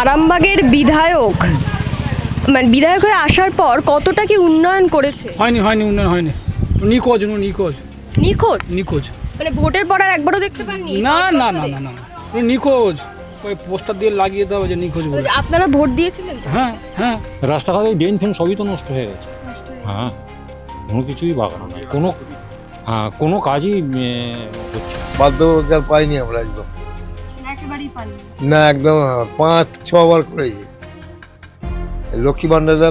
আরামবাগের বিধায়ক। মানে বিধায়ক হয়ে আসার পর কতটা কি উন্নয়ন করেছে? হয়নি হয়নি উন্নয়ন হয়নি। নিখোঁজ উনি নিখোঁজ। নিখোঁজ? নিখোঁজ। মানে ভোটের পর আর একবারও দেখতে পাননি? না না না না না। উনি নিখোঁজ। ওই পোস্টার দিয়ে লাগিয়ে দেওয়া যে নিখোঁজ বলে। আপনারা ভোট দিয়েছিলেন তো? হ্যাঁ হ্যাঁ। রাস্তাঘাটে ড্রেন ফেন সবই তো নষ্ট হয়ে গেছে। হ্যাঁ কোনো কিছুই বাগানো নেই কোনো হ্যাঁ কোনো কাজই হচ্ছে। বাধ্যবাধকতা পাইনি আমরা একদম। একেবারেই পাননি না একদম পাঁচ ছবার করেছি লক্ষ্মী ভাণ্ডারটা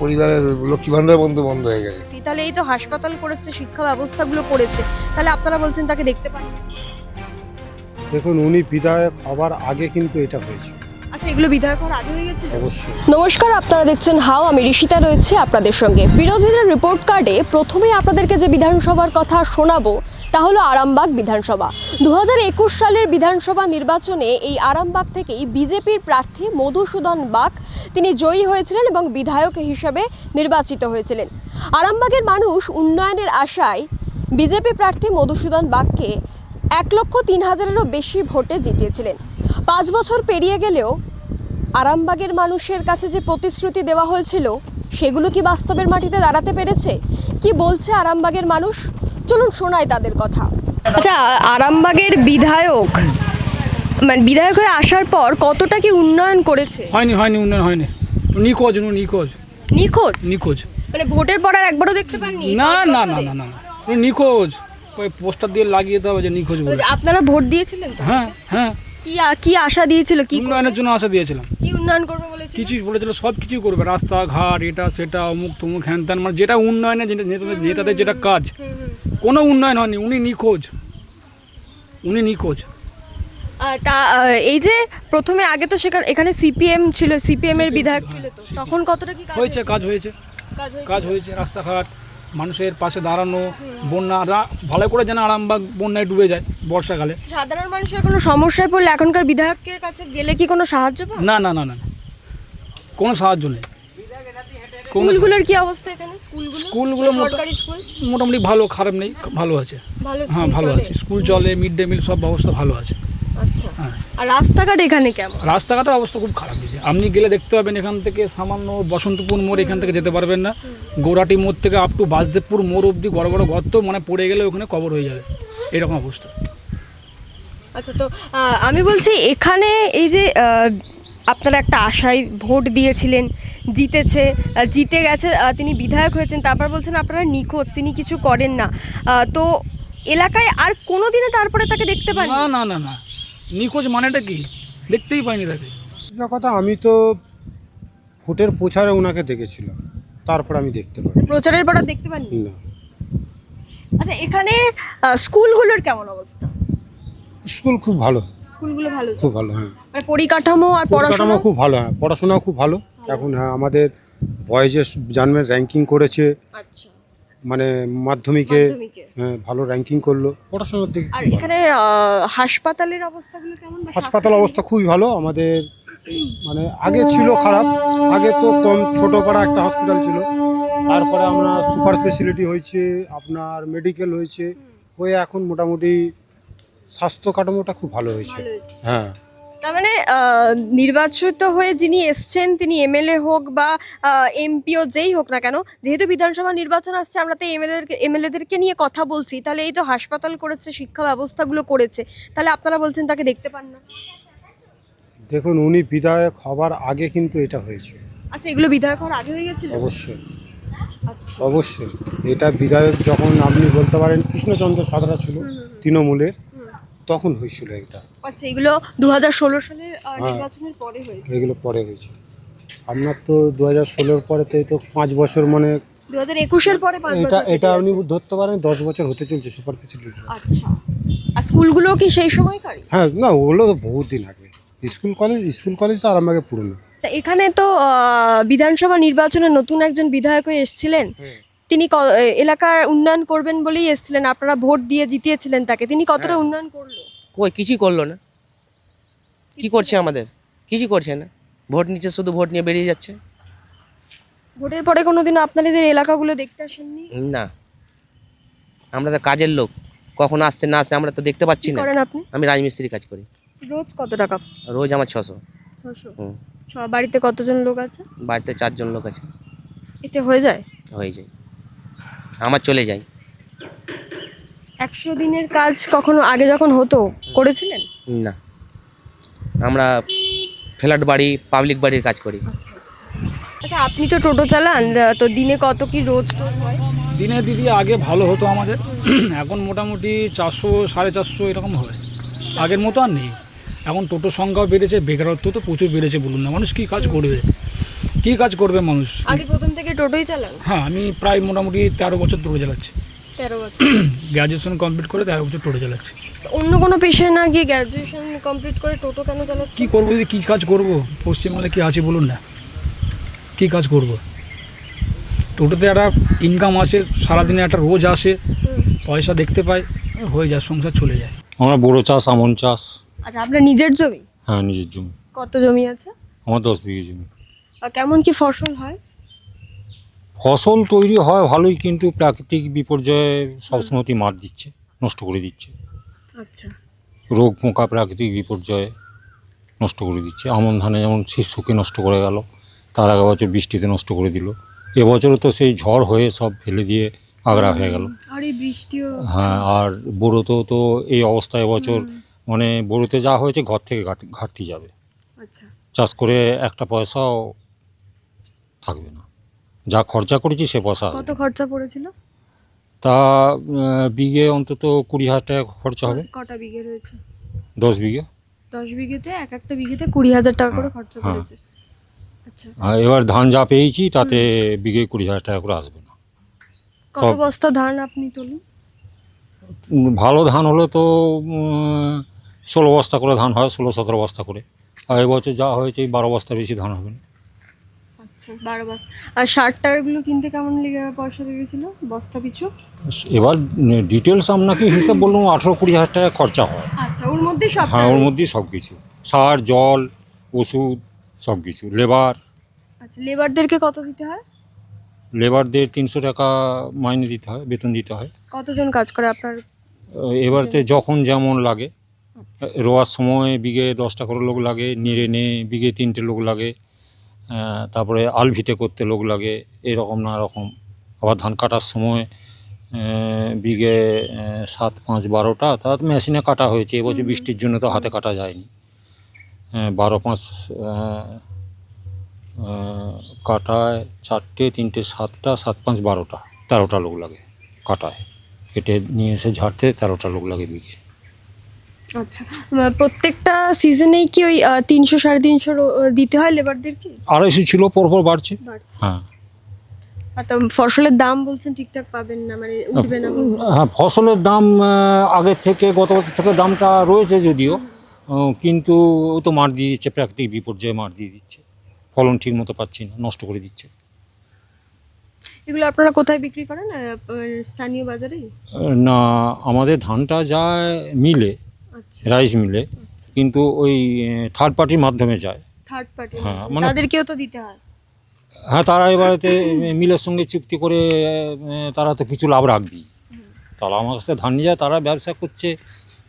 পরিবারের লক্ষ্মী ভাণ্ডার বন্ধু বন্ধ হয়ে গেছে। তাহলে এই তো হাসপাতাল করেছে শিক্ষা ব্যবস্থাগুলো করেছে। তাহলে আপনারা বলছেন তাকে দেখতে পান দেখুন উনি বিধায়ক হবার আগে কিন্তু এটা হয়েছে। আচ্ছা এগুলো বিধায়ক হওয়ার আগে হয়ে গেছে? অবশ্যই। নমস্কার আপনারা দেখছেন হাও আমি ঋষিতা রয়েছে আপনাদের সঙ্গে। বিরোধীদের রিপোর্ট কার্ডে প্রথমেই আপনাদেরকে যে বিধানসভার কথা শোনাবো তা হলো আরামবাগ বিধানসভা। দু সালের বিধানসভা নির্বাচনে এই আরামবাগ থেকেই বিজেপির প্রার্থী মধুসূদন বাগ তিনি জয়ী হয়েছিলেন এবং বিধায়ক হিসেবে নির্বাচিত হয়েছিলেন। আরামবাগের মানুষ উন্নয়নের আশায় বিজেপি প্রার্থী মধুসূদন বাগকে এক লক্ষ তিন হাজারেরও বেশি ভোটে জিতিয়েছিলেন। পাঁচ বছর পেরিয়ে গেলেও আরামবাগের মানুষের কাছে যে প্রতিশ্রুতি দেওয়া হয়েছিল, সেগুলো কি বাস্তবের মাটিতে দাঁড়াতে পেরেছে? কি বলছে আরামবাগের মানুষ? চলুন শোনাই তাদের কথা। আচ্ছা আরামবাগের বিধায়ক মানে বিধায়ক হয়ে আসার পর কতটা কি উন্নয়ন করেছে? হয়নি হয়নি উন্নয়ন হয়নি। নিখোঁজ উনি নিখোঁজ। নিখোঁজ? নিখোঁজ। মানে ভোটের পর আর একবারও দেখতে পাননি? না না না না না না। উনি নিখোঁজ। ওই পোস্টার দিয়ে লাগিয়ে দেওয়া যে নিখোঁজ বলে। আপনারা ভোট দিয়েছিলেন? তো? হ্যাঁ হ্যাঁ। কি কি আশা দিয়েছিল? কি উন্নয়নের জন্য আশা দিয়েছিলাম। কি উন্নয়ন করবে বলেছিল? কিছুই বলেছিল সব কিছুই করবে। রাস্তাঘাট এটা সেটা অমুক তমুক হ্যান ত্যান মানে যেটা উন্নয়নের যেটা নেতাদের নেতাদের যেটা কাজ। কোনো উন্নয়ন হয়নি উনি নিখোঁজ। উনি নিখোঁজ। তা এই যে প্রথমে আগে তো সেখানে এখানে সিপিএম ছিল সিপিএম এর বিধায়ক ছিল তো। তখন কতটা কি কাজ হয়েছে কাজ হয়েছে। কাজ হয়েছে? রাস্তাঘাট মানুষের পাশে দাঁড়ানো বন্যা ভালো করে যেন আরামবাগ বন্যায় ডুবে যায় বর্ষাকালে। সাধারণ মানুষের কোনো সমস্যায় পড়লে এখনকার বিধায়কের কাছে গেলে কি কোনো সাহায্য না না না না না। কোনো সাহায্য নেই। স্কুলগুলোর কি অবস্থা এখানে? স্কুলগুলো? স্কুলগুলো সরকারি স্কুল? মোটামুটি ভালো খারাপ নেই ভালো আছে। ভালো হ্যাঁ ভালো আছে। স্কুল চলে মিড ডে মিল সব ব্যবস্থা ভালো আছে। আচ্ছা। হ্যাঁ। আর রাস্তাঘাট এখানে কেমন? রাস্তাঘাটের অবস্থা খুব খারাপ দিয়েছে আপনি গেলে দেখতে পাবেন এখান থেকে সামান্য বসন্তপুর মোড় এখান থেকে যেতে পারবেন না। গৌরাটি মোড় থেকে আপ টু বাসদেবপুর মোড় অবধি বড় বড় গর্ত মানে পড়ে গেলে ওখানে কবর হয়ে যাবে। এরকম অবস্থা। আচ্ছা তো আমি বলছি এখানে এই যে আপনারা একটা আশায় ভোট দিয়েছিলেন জিতেছে জিতে গেছে তিনি বিধায়ক হয়েছেন তারপর বলছেন আপনারা নিখোঁজ তিনি কিছু করেন না। তো এলাকায় আর কোনো দিনে তারপরে তাকে দেখতে পান না না না না। নিখোঁজ মানেটা কি? দেখতেই পাইনি তাকে। কথা আমি তো ভোটের প্রচারে ওনাকে দেখেছিলাম তারপর আমি দেখতে পাই প্রচারের পর দেখতে পাননি? না। আচ্ছা এখানে স্কুলগুলোর কেমন অবস্থা? স্কুল খুব ভালো। স্কুলগুলো ভালো খুব ভালো হ্যাঁ। আর পরিকাঠামো আর পড়াশোনা পড়াশোনা? খুব ভালো হ্যাঁ। পড়াশোনাও খুব ভালো। এখন হ্যাঁ আমাদের বয়েজে জানবেন র্যাঙ্কিং করেছে। আচ্ছা। মানে মাধ্যমিকে। হ্যাঁ ভালো র্যাঙ্কিং করল। পড়াশোনার দিকে আর এখানে হাসপাতালের অবস্থাগুলো কেমন? হাসপাতাল অবস্থা খুবই ভালো। আমাদের মানে আগে ছিল খারাপ। আগে তো কম ছোট পাড়া একটা হসপিটাল ছিল। তারপরে আমরা সুপার স্পেশালিটি হয়েছে আপনার মেডিকেল হয়েছে। হয়ে এখন মোটামুটি স্বাস্থ্য কাঠামোটা খুব ভালো হয়েছে। হ্যাঁ। তার মানে নির্বাচিত হয়ে যিনি এসছেন তিনি এমএলএ হোক বা এমপিও যেই হোক না কেন যেহেতু বিধানসভা নির্বাচন আসছে আমরা তো এমএলএদেরকে এমএলএদেরকে নিয়ে কথা বলছি তাহলে এই তো হাসপাতাল করেছে শিক্ষা ব্যবস্থাগুলো করেছে তাহলে আপনারা বলছেন তাকে দেখতে পান না। দেখুন উনি বিধায়ক হবার আগে কিন্তু এটা হয়েছে। আচ্ছা এগুলো বিধায়ক হওয়ার আগে হয়ে গেছিল? অবশ্যই। আচ্ছা। অবশ্যই। এটা বিধায়ক যখন আপনি বলতে পারেন কৃষ্ণচন্দ্র সাদরা ছিল তৃণমূলের। তখন হয়েছিল এটা। আচ্ছা এগুলো দু হাজার ষোলো সালের আহ, হ্যাঁ। নির্বাচনের পরে হয়েছে? এগুলো পরে হয়েছে। আপনার তো দু হাজার ষোলোর পরে তো এই তো পাঁচ বছর মানে দু হাজার একুশের পরে পাঁচ এটা বছর এটা আপনি গেছে। ধরতে পারেন দশ বছর হতে চলছে সুপার ফেসিলিটি। আচ্ছা। আর স্কুলগুলো কি সেই সময়কারই? হ্যাঁ না ওগুলো তো বহুত দিন আগে। স্কুল কলেজ স্কুল কলেজ তো আরামবাগে পুরনো। তা এখানে তো আহ, বিধানসভা নির্বাচনে নতুন একজন বিধায়ক হয়ে। এসেছিলেন তিনি এলাকার উন্নয়ন করবেন বলেই এসেছিলেন আপনারা ভোট দিয়ে জিতিয়েছিলেন তাকে। তিনি কতটা উন্নয়ন করল? কই কিছুই করল না। কি করছে আমাদের? কিছুই করছে না। ভোট নিচ্ছে শুধু ভোট নিয়ে বেরিয়ে যাচ্ছে। ভোটের পরে কোনোদিনও আপনাদের এলাকাগুলো দেখতে আসেননি? না। আমরা তো কাজের লোক। কখন আসছে না আসছে আমরা তো দেখতে পাচ্ছি না। করেন আপনি? আমি রাজমিস্ত্রি কাজ করি। রোজ কত টাকা? রোজ আমার ছশো। ছশো? বাড়িতে কতজন লোক আছে? বাড়িতে চারজন লোক আছে। এতে হয়ে যায়? হয়ে যায়। আমার চলে যায় একশো দিনের কাজ কখনো আগে যখন হতো করেছিলেন? না। আমরা ফ্ল্যাট বাড়ি পাবলিক বাড়ির কাজ করি। আচ্ছা আপনি তো টোটো চালান তো দিনে কত কি রোজ টোজ হয়? দিনে দিদি আগে ভালো হতো আমাদের। এখন মোটামুটি চারশো সাড়ে চারশো এরকম হয়। আগের মতো আর নেই। এখন টোটো সংখ্যাও বেড়েছে বেকারত্ব তো প্রচুর বেড়েছে বলুন না মানুষ কী কাজ করবে? কী কাজ করবে মানুষ? আগে টোটোই চালান? হ্যাঁ আমি প্রায় মোটামুটি তেরো বছর টোটো চালাচ্ছি। তেরো বছর। গ্র্যাজুয়েশন কমপ্লিট করে তেরো বছর টোটো চালাচ্ছি। অন্য কোনো পেশায় না গিয়ে গ্র্যাজুয়েশন কমপ্লিট করে টোটো কেন চালাচ্ছি কী করব যদি কী কাজ করব? পশ্চিমবাংলায় কী আছে বলুন না। কী কাজ করব? টোটোতে একটা ইনকাম আছে সারাদিনে একটা রোজ আসে পয়সা দেখতে পাই হয়ে যায় সংসার চলে যায়। আমরা বড়ো চাষ আমন চাষ। আচ্ছা আপনার নিজের জমি? হ্যাঁ নিজের জমি। কত জমি আছে? আমার দশ বিঘে জমি। আর কেমন কি ফসল হয়? ফসল তৈরি হয় ভালোই কিন্তু প্রাকৃতিক বিপর্যয়ে সবসময়তেই মার দিচ্ছে নষ্ট করে দিচ্ছে। আচ্ছা। রোগ পোকা প্রাকৃতিক বিপর্যয়ে নষ্ট করে দিচ্ছে। আমন ধানে যেমন শীর্ষকে নষ্ট করে গেল তার আগে বছর বৃষ্টিতে নষ্ট করে দিল। এবছরও তো সেই ঝড় হয়ে সব ফেলে দিয়ে আগড়া হয়ে গেল। হ্যাঁ আর বড়োতেও তো এই অবস্থা এবছর মানে বড়োতে যা হয়েছে ঘর থেকে ঘাটতি যাবে। আচ্ছা। চাষ করে একটা পয়সাও থাকবে না। যা খরচা করেছি সে পয়সা কত খরচা পড়েছিল? তা বিঘে অন্তত কুড়ি হাজার টাকা খরচা হবে। কটা বিঘে রয়েছে? দশ বিঘে। দশ বিঘেতে এক একটা বিঘেতে কুড়ি হাজার টাকা করে খরচা হ্যাঁ। পড়েছে। আচ্ছা। আর এবার ধান যা পেয়েছি তাতে বিঘে কুড়ি হাজার টাকা করে আসবে না। কত বস্তা ধান আপনি তুলুন ভালো ধান হলে তো ষোলো বস্তা করে ধান হয় ষোলো সতেরো বস্তা করে। আর এবছর যা হয়েছে বারো বস্তা বেশি ধান হবে না। আচ্ছা বারো বস্তা আর সার টারগুলো কিনতে কেমন লেগে পয়সা লেগেছিল? বস্তা পিছু? এবার ডিটেলস আপনাকে হিসেব বললাম আঠেরো কুড়ি হাজার টাকা খরচা হয়। আচ্ছা ওর মধ্যেই সব হ্যাঁ ওর মধ্যেই সব কিছু। সার জল ওষুধ সব কিছু। লেবার। আচ্ছা লেবারদেরকে কত দিতে হয়? লেবারদের তিনশো টাকা মাইনে দিতে হয় বেতন দিতে হয়। কতজন কাজ করে আপনার? এবারতে যখন যেমন লাগে। রোয়ার সময় বিঘে দশটা করে লোক লাগে নিড়ে নে বিঘে তিনটে লোক লাগে। তারপরে আলভিতে করতে লোক লাগে এরকম নানা রকম আবার ধান কাটার সময় বিঘে সাত পাঁচ বারোটা তার মেশিনে কাটা হয়েছে এবছর বৃষ্টির জন্য তো হাতে কাটা যায়নি। বারো পাঁচ কাটায় চারটে তিনটে সাতটা সাত পাঁচ বারোটা তেরোটা লোক লাগে কাটায়। কেটে নিয়ে এসে ঝাড়তে তেরোটা লোক লাগে বিঘে। আচ্ছা প্রত্যেকটা সিজনেই কি ওই তিনশো সাড়ে তিনশো দিতে হয় লেবারদেরকে আড়াইশো ছিল পরপর বাড়ছে। বাড়ছে। হ্যাঁ। তো ফসলের দাম বলছেন ঠিকঠাক পাবেন না মানে উঠবে না হ্যাঁ ফসলের দাম আগের থেকে গত বছর থেকে দামটা রয়েছে যদিও কিন্তু ও তো মার দিয়ে দিচ্ছে প্রাকৃতিক বিপর্যয়ে মার দিয়ে দিচ্ছে। ফলন ঠিক মতো পাচ্ছি না নষ্ট করে দিচ্ছে। এগুলো আপনারা কোথায় বিক্রি করেন? স্থানীয় বাজারেই? আহ, না আমাদের ধানটা যায় মিলে রাইস মিলে। কিন্তু ওই থার্ড পার্টির মাধ্যমে যায়। থার্ড পার্টি হ্যাঁ, মানে- তাদেরকেও তো দিতে হয়। হ্যাঁ তারা এবারেতে মিলের সঙ্গে চুক্তি করে তারা তো কিছু লাভ রাখবেই। তারা আমার কাছে ধান নিয়ে যায় তারা ব্যবসা করছে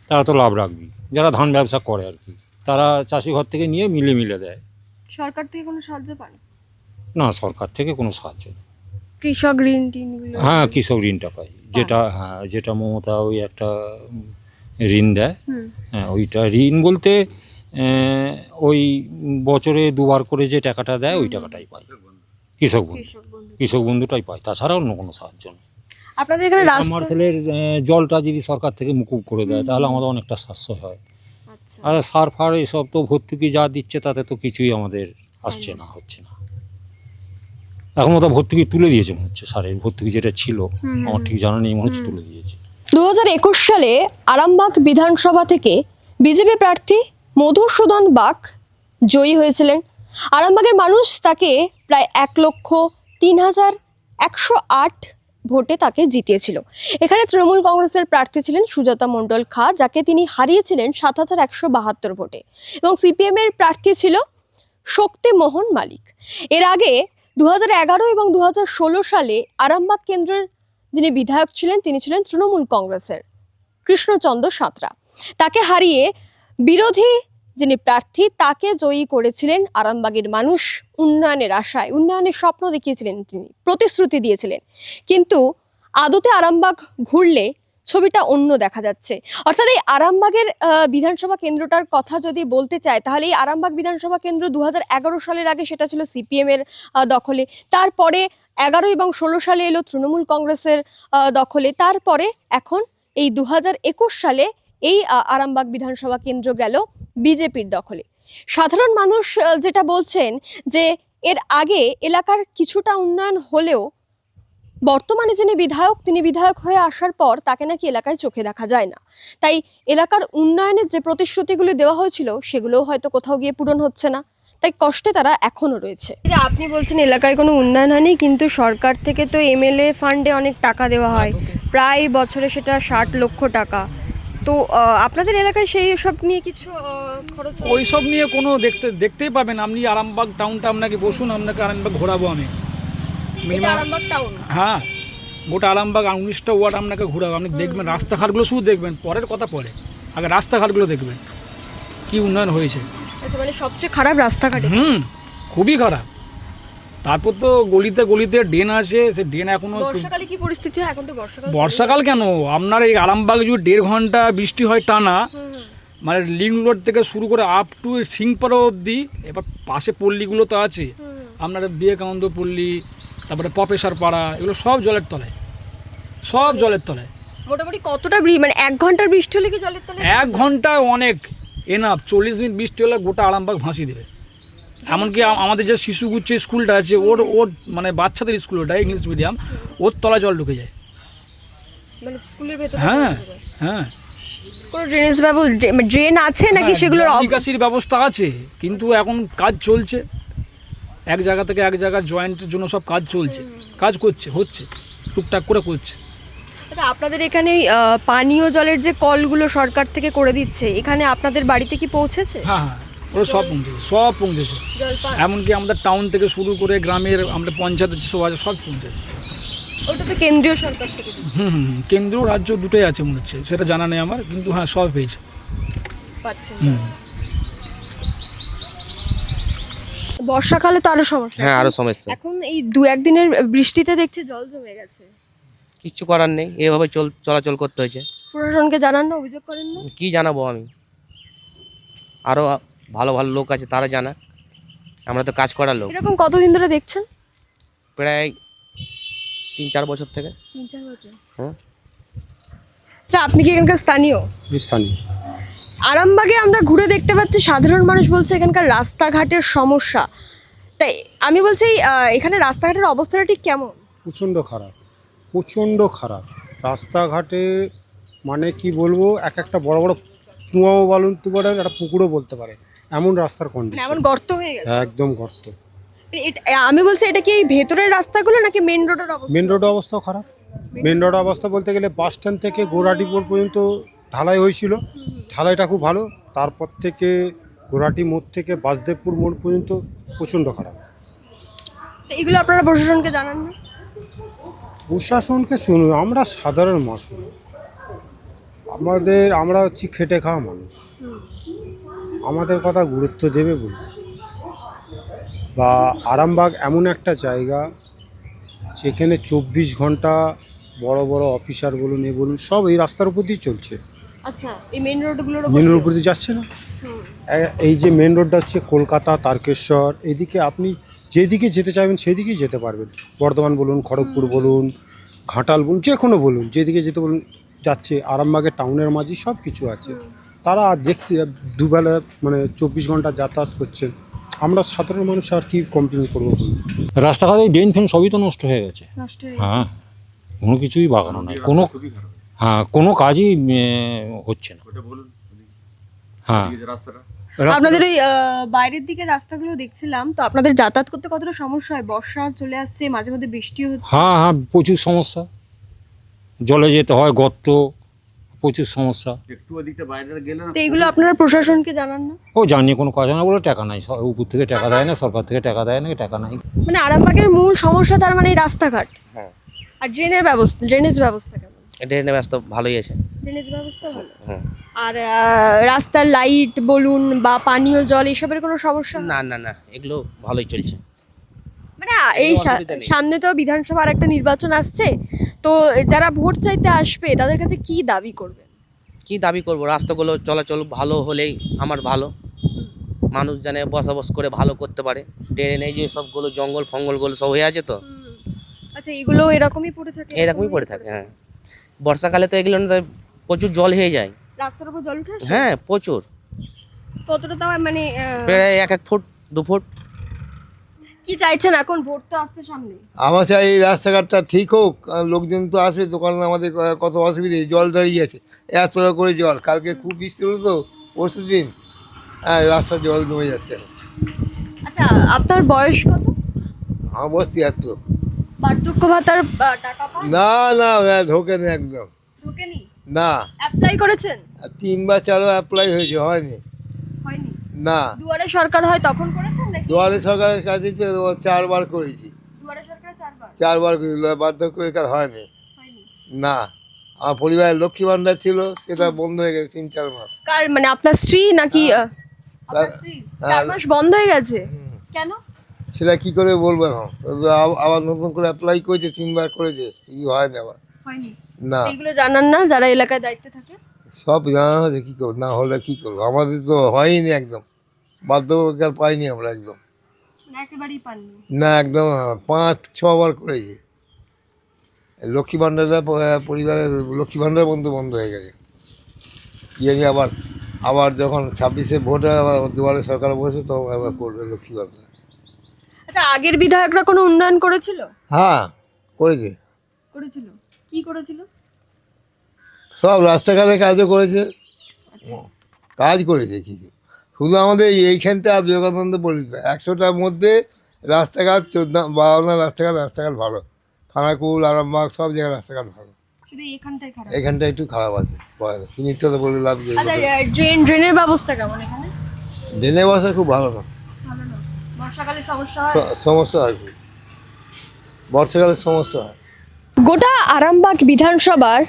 তারা তো লাভ রাখবেই। যারা ধান ব্যবসা করে আর কি। তারা চাষি ঘর থেকে নিয়ে মিলে মিলে দেয়। সরকার থেকে কোনো সাহায্য পান না? সরকার থেকে কোনো সাহায্য নেই। কৃষক ঋণ হ্যাঁ কৃষক ঋণটা পাই। যেটা হ্যাঁ যেটা মমতা ওই একটা ঋণ দেয়। হ্যাঁ ওইটা ঋণ বলতে ওই বছরে দুবার করে যে টাকাটা দেয় ওই টাকাটাই পাই কৃষক বন্ধু। কৃষক বন্ধুটাই পাই তাছাড়া অন্য কোনো সাহায্য নেই। আপনাদের এখানে রাস্তা সাবমার্সেলের জলটা যদি সরকার থেকে মুকুব করে দেয় তাহলে আমাদের অনেকটা সাশ্রয় হয়। আচ্ছা। আর সার ফার এসব তো ভর্তুকি যা দিচ্ছে তাতে তো কিছুই আমাদের আসছে না। হচ্ছে না। এখন তো ভর্তুকি তুলে দিয়েছে মনে হচ্ছে সারের ভর্তুকি যেটা ছিল। আমার ঠিক জানা নেই মনে হচ্ছে তুলে দিয়েছে। দু হাজার একুশ সালে আরামবাগ বিধানসভা থেকে বিজেপি প্রার্থী মধুসূদন বাগ জয়ী হয়েছিলেন। আরামবাগের মানুষ তাকে প্রায় এক লক্ষ তিন হাজার একশো আট ভোটে তাকে জিতিয়েছিল। এখানে তৃণমূল কংগ্রেসের প্রার্থী ছিলেন সুজাতা মণ্ডল খা, যাকে তিনি হারিয়েছিলেন সাত হাজার একশো বাহাত্তর ভোটে এবং সিপিএমের প্রার্থী ছিল শক্তি মোহন মালিক। এর আগে দু এবং দু সালে আরামবাগ কেন্দ্রের যিনি বিধায়ক ছিলেন, তিনি ছিলেন তৃণমূল কংগ্রেসের কৃষ্ণচন্দ্র সাঁতরা। তাকে হারিয়ে বিরোধী যিনি প্রার্থী, তাকে জয়ী করেছিলেন আরামবাগের মানুষ উন্নয়নের আশায়। উন্নয়নের স্বপ্ন দেখিয়েছিলেন তিনি, প্রতিশ্রুতি দিয়েছিলেন। কিন্তু আদতে আরামবাগ ঘুরলে ছবিটা অন্য দেখা যাচ্ছে। অর্থাৎ এই আরামবাগের বিধানসভা কেন্দ্রটার কথা যদি বলতে চায়, তাহলে এই আরামবাগ বিধানসভা কেন্দ্র দু হাজার এগারো সালের আগে সেটা ছিল সিপিএম এর দখলে। তারপরে এগারো এবং ষোলো সালে এলো তৃণমূল কংগ্রেসের দখলে। তারপরে এখন এই দু হাজার একুশ সালে এই আরামবাগ বিধানসভা কেন্দ্র গেল বিজেপির দখলে। সাধারণ মানুষ যেটা বলছেন যে এর আগে এলাকার কিছুটা উন্নয়ন হলেও বর্তমানে যিনি বিধায়ক, তিনি বিধায়ক হয়ে আসার পর তাকে নাকি এলাকায় চোখে দেখা যায় না। তাই এলাকার উন্নয়নের যে প্রতিশ্রুতিগুলি দেওয়া হয়েছিল, সেগুলোও হয়তো কোথাও গিয়ে পূরণ হচ্ছে না। তাই কষ্টে তারা এখনও রয়েছে। যে আপনি বলছেন এলাকায় কোনো উন্নয়ন হয়নি কিন্তু সরকার থেকে তো এমএলএ ফান্ডে অনেক টাকা দেওয়া হয়। প্রায় বছরে সেটা ষাট লক্ষ টাকা। তো আপনাদের এলাকায় সেই সব নিয়ে কিছু খরচ ওই সব নিয়ে কোনো দেখতে দেখতেই পাবেন। আপনি আরামবাগ টাউনটা আপনাকে বসুন আপনাকে আরামবাগ ঘোরাবো আমি। আরামবাগ টাউন হ্যাঁ। গোটা আরামবাগ উনিশটা ওয়ার্ড আপনাকে ঘোরাবো। আপনি দেখবেন রাস্তাঘাটগুলো শুধু দেখবেন পরের কথা পরে। আগে রাস্তাঘাটগুলো দেখবেন কি উন্নয়ন হয়েছে। আচ্ছা মানে সবচেয়ে খারাপ রাস্তাঘাটে? হুম খুবই খারাপ। তারপর তো গলিতে গলিতে ড্রেন আছে সে ড্রেন এখনও বর্ষাকালে কি পরিস্থিতি হয়? এখন তো বর্ষাকাল বর্ষাকাল কেন? আপনার এই আরামবাগ যদি দেড় ঘণ্টা বৃষ্টি হয় টানা মানে লিঙ্ক রোড থেকে শুরু করে আপ টু সিংপাড়া অবধি এবার পাশে পল্লীগুলো তো আছে। আপনার বিবেকানন্দ পল্লী তারপরে পপেশ্বর পাড়া এগুলো সব জলের তলায়। সব জলের তলায়। মোটামুটি কতটা মানে এক ঘণ্টার বৃষ্টি হলে কি জলের তলায় এক ঘণ্টা অনেক। এনাফ চল্লিশ মিনিট বৃষ্টি হলে গোটা আরামবাগ ভাসিয়ে দেবে। এমনকি আমাদের যে শিশুগুচ্ছ স্কুলটা আছে ওর ওর মানে বাচ্চাদের স্কুল ওটা ইংলিশ মিডিয়াম ওর তলায় জল ঢুকে যায়। মানে স্কুলের ভেতরে হ্যাঁ হ্যাঁ। কোনো ড্রেনেজ ড্রেন আছে নাকি হ্যাঁ, সেগুলোর নিকাশির ব্যবস্থা আছে কিন্তু এখন কাজ চলছে। এক জায়গা থেকে এক জায়গা জয়েন্টের জন্য সব কাজ চলছে। কাজ করছে হচ্ছে টুকটাক করে করছে। আচ্ছা আপনাদের এখানে পানীয় জলের যে কলগুলো সরকার থেকে করে দিচ্ছে এখানে আপনাদের বাড়িতে কি পৌঁছেছে? হ্যাঁ হ্যাঁ ওরা সব পৌঁছেছে সব পৌঁছেছে। এমনকি আমাদের টাউন থেকে শুরু করে গ্রামের আমাদের পঞ্চায়েতের যেসব আছে সব পৌঁছেছে। ওটা তো কেন্দ্রীয় সরকার থেকে হুম হুম হুম। কেন্দ্র রাজ্য দুটোই আছে মনে হচ্ছে সেটা জানা নেই আমার কিন্তু হ্যাঁ সব পেয়েছে হুম। বর্ষাকালে তো আরও সমস্যা। হ্যাঁ আরও সমস্যা। এখন এই দু একদিনের বৃষ্টিতে দেখছি জল জমে গেছে। কিচ্ছু করার নেই এভাবে চল চলাচল করতে হয়েছে। প্রশাসনকে জানান না অভিযোগ করেন না? কি জানাব আমি? আরও ভালো ভালো লোক আছে তারা জানা আমরা তো কাজ করার লোক। এরকম কতদিন ধরে দেখছেন? প্রায় তিন চার বছর থেকে। তিন চার বছর। হুম আচ্ছা আপনি কি এখানকার স্থানীয়? স্থানীয়। আরামবাগে আমরা ঘুরে দেখতে পাচ্ছি সাধারণ মানুষ বলছে এখানকার রাস্তাঘাটের সমস্যা। তাই আমি বলছি এখানে রাস্তাঘাটের অবস্থাটা ঠিক কেমন? প্রচণ্ড খারাপ। প্রচণ্ড খারাপ। রাস্তাঘাটে মানে কি বলব এক একটা বড় বড় কুয়াও বলতে পারেন একটা পুকুরও বলতে পারেন। এমন রাস্তার মানে কন্ডিশন এমন গর্ত হয়ে গেছে। একদম গর্ত। আমি বলছি এটা কি এই ভেতরের রাস্তাগুলো নাকি মেন রোডের অবস্থা? মেন রোড অবস্থা খারাপ। মেন রোড অবস্থা বলতে গেলে বাস স্ট্যান্ড থেকে গোরাটিপুর পর্যন্ত ঢালাই হয়েছিল। ঢালাইটা খুব ভালো। তারপর থেকে গোরাটি মোড় থেকে বাসদেবপুর মোড় পর্যন্ত প্রচণ্ড খারাপ। এগুলো আপনারা প্রশাসনকে জানান না? প্রশাসনকে শুনুন আমরা সাধারণ মানুষ আমাদের আমরা হচ্ছি খেটে খাওয়া মানুষ। আমাদের কথা গুরুত্ব দেবে বলুন। বা আরামবাগ এমন একটা জায়গা যেখানে চব্বিশ ঘণ্টা বড় বড় অফিসার বলুন এ বলুন সব এই রাস্তার উপর দিয়ে চলছে। আচ্ছা এই মেন রোডগুলোর মেন রোড উপর দিয়ে যাচ্ছে না? এই যে মেন রোডটা হচ্ছে কলকাতা তারকেশ্বর এদিকে আপনি যেদিকে যেতে চাইবেন সেদিকেই যেতে পারবেন। বর্ধমান বলুন খড়গপুর বলুন ঘাটাল বলুন যে কোনো বলুন যেদিকে যেতে বলুন যাচ্ছে আরামবাগের টাউনের মাঝে সব কিছু আছে তারা আর দেখতে দুবেলা মানে চব্বিশ ঘণ্টা যাতায়াত করছেন। আমরা সাধারণ মানুষ আর কি কমপ্লেন করব বলুন? রাস্তাঘাটে ড্রেন ফেন সবই তো নষ্ট হয়ে গেছে। হ্যাঁ কোনো কিছুই বাগানো নাই কোনো হ্যাঁ কোনো কাজই হচ্ছে না। হ্যাঁ। রাস্তা- আপনাদের ওই বাইরের দিকে রাস্তাগুলো দেখছিলাম তো আপনাদের যাতায়াত করতে কতটা সমস্যা হয়? বর্ষা চলে আসছে মাঝে মধ্যে বৃষ্টিও হচ্ছে। হ্যাঁ হ্যাঁ প্রচুর সমস্যা। জলে যেতে হয় গর্ত প্রচুর সমস্যা। তো এগুলো আপনারা প্রশাসনকে জানান না? ও জানিয়ে কোনো কাজ না বলে টাকা নাই। উপর থেকে টাকা দেয় না সরকার থেকে টাকা দেয় না টাকা নাই। মানে আরামবাগের মূল সমস্যা তার মানে এই রাস্তাঘাট। হ্যাঁ। আর ড্রেনের ব্যবস্থা ড্রেনেজ ব্যবস্থা কেমন ড্রেনের ব্যবস্থা ভালোই আছে। ড্রেনেজ ব্যবস্থা ভালো? হ্যাঁ। আর রাস্তার লাইট বলুন বা পানীয় জল এসবের কোনো সমস্যা? না না না এগুলো ভালোই চলছে। মানে এই। সামনে তো বিধানসভার একটা নির্বাচন আসছে তো যারা ভোট চাইতে আসবে তাদের কাছে কি দাবি করবে? কি দাবি করব? রাস্তাগুলো চলাচল ভালো হলেই আমার ভালো। মানুষ জানে বসবাস করে ভালো করতে পারে। ড্রেনে যে সবগুলো জঙ্গল ফঙ্গলগুলো সব হয়ে আছে তো? আচ্ছা এগুলো এরকমই পড়ে থাকে? এরকমই পড়ে থাকে হ্যাঁ। বর্ষাকালে তো এগুলো না প্রচুর জল হয়ে যায়। রাস্তার উপর জল উঠে হ্যাঁ প্রচুর। কতটা তাও মানে প্রায় এক এক ফুট দু ফুট। কি চাইছেন এখন? ভোট তো আসছে সামনে। আমার চাই এই রাস্তাঘাটটা ঠিক হোক লোকজন তো আসবে দোকানে আমাদের কত অসুবিধে জল দাঁড়িয়ে আছে। এত করে জল কালকে খুব বৃষ্টি হলো তো পরশু দিন। হ্যাঁ রাস্তার জল জমে যাচ্ছে। আচ্ছা আপনার বয়স কত? আমার বসতি এত বার্ধক্য ভাতার আহ, টাকা পান না না ওরা ঢোকে একদম। ঢোকেনি? না। অ্যাপ্লাই করেছেন? আর তিনবার চারবার অ্যাপ্লাই হয়েছে হয়নি। হয়নি? না। দুয়ারে সরকার হয় তখন করেছেন নাকি? দুয়ারে সরকারের কাছে তো ও চারবার করেছি। দুয়ারে সরকার চারবার? চারবার করেছি বার্ধক্য বেকার হয়নি। হয়নি? না। আমার পরিবারের লক্ষ্মী ভাণ্ডার ছিল সেটা বন্ধ হয়ে গেছে তিন চার মাস। কার মানে আপনার স্ত্রী নাকি আহ, আপনার তার- স্ত্রী? হ্যাঁ। চার মাস বন্ধ হয়ে গেছে? কেন? সেটা কি করে বলব এখন ও তো আব- আবার নতুন করে অ্যাপ্লাই করেছে তিনবার করেছে। কি হয় না আবার। না। এইগুলো জানান না যারা এলাকায় দায়িত্বে থাকে? সব জানা হয়েছে কী করব? না হলে কী করব? আমাদের তো হয়নি একদম। বাধ্যকার পাইনি আমরা একদম। না একেবারেই পাননি? না একদম আহ, পাঁচ ছবার করেছি। লক্ষ্মী ভাণ্ডারটা পরিবারের লক্ষ্মী ভাণ্ডার বন্ধু বন্ধ হয়ে গেছে। কি আবার আবার যখন ছাব্বিশে ভোটে আবার দুয়ারে সরকার বসে তখন আবার করবে লক্ষ্মী ভাণ্ডার আচ্ছা আগের বিধায়করা কোনো উন্নয়ন করেছিল? হ্যাঁ করেছে। করেছিল। কি করেছিল? সব রাস্তাঘাটে কাজও করেছে। কাজ করেছে কিছু শুধু আমাদের এই- এইখানটা আর বিবেকানন্দ বলি একশোটার মধ্যে রাস্তাঘাট চোদ্দ বারোনা রাস্তাঘাট রাস্তাঘাট ভালো। খানাকুল আরামবাগ সব জায়গায় রাস্তাঘাট ভালো। এখানটা একটু খারাপ আছে সুনিশ্চিত বলে লাভ আচ্ছা ড্রেন ড্রেনের ব্যবস্থা কেমন এখানে? ডেনে বসা খুব ভালো না। বর্ষাকালে সমস্যা হয়? সমস্যা হয় বর্ষাকালে সমস্যা হয়। গোটা আরামবাগ বিধানসভার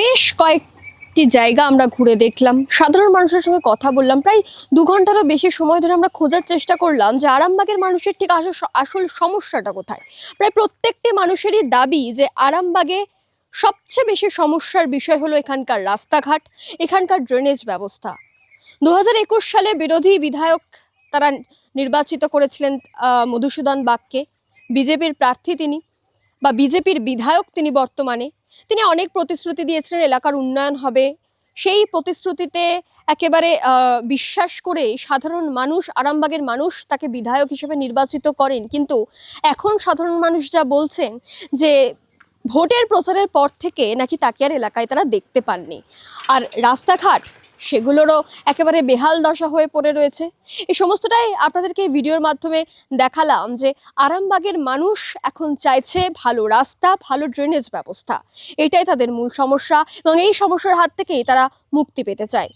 বেশ কয়েকটি জায়গা আমরা ঘুরে দেখলাম। সাধারণ মানুষের সঙ্গে কথা বললাম। প্রায় দু ঘন্টারও বেশি সময় ধরে আমরা খোঁজার চেষ্টা করলাম যে আরামবাগের মানুষের ঠিক আসল আসল সমস্যাটা কোথায়। প্রায় প্রত্যেকটি মানুষেরই দাবি যে আরামবাগে সবচেয়ে বেশি সমস্যার বিষয় হলো এখানকার রাস্তাঘাট এখানকার ড্রেনেজ ব্যবস্থা। দু হাজার একুশ সালে বিরোধী বিধায়ক তারা নির্বাচিত করেছিলেন মধুসূদন বাগকে। বিজেপির প্রার্থী তিনি বা বিজেপির বিধায়ক তিনি বর্তমানে। তিনি অনেক প্রতিশ্রুতি দিয়েছিলেন, এলাকার উন্নয়ন হবে। সেই প্রতিশ্রুতিতে একেবারে বিশ্বাস করে সাধারণ মানুষ, আরামবাগের মানুষ তাকে বিধায়ক হিসেবে নির্বাচিত করেন। কিন্তু এখন সাধারণ মানুষ যা বলছেন যে ভোটের প্রচারের পর থেকে নাকি তাকে আর এলাকায় তারা দেখতে পাননি। আর রাস্তাঘাট সেগুলোরও একেবারে বেহাল দশা হয়ে পড়ে রয়েছে। এই সমস্তটাই আপনাদেরকে ভিডিওর মাধ্যমে দেখালাম যে আরামবাগের মানুষ এখন চাইছে ভালো রাস্তা, ভালো ড্রেনেজ ব্যবস্থা। এটাই তাদের মূল সমস্যা এবং এই সমস্যার হাত থেকেই তারা মুক্তি পেতে চায়।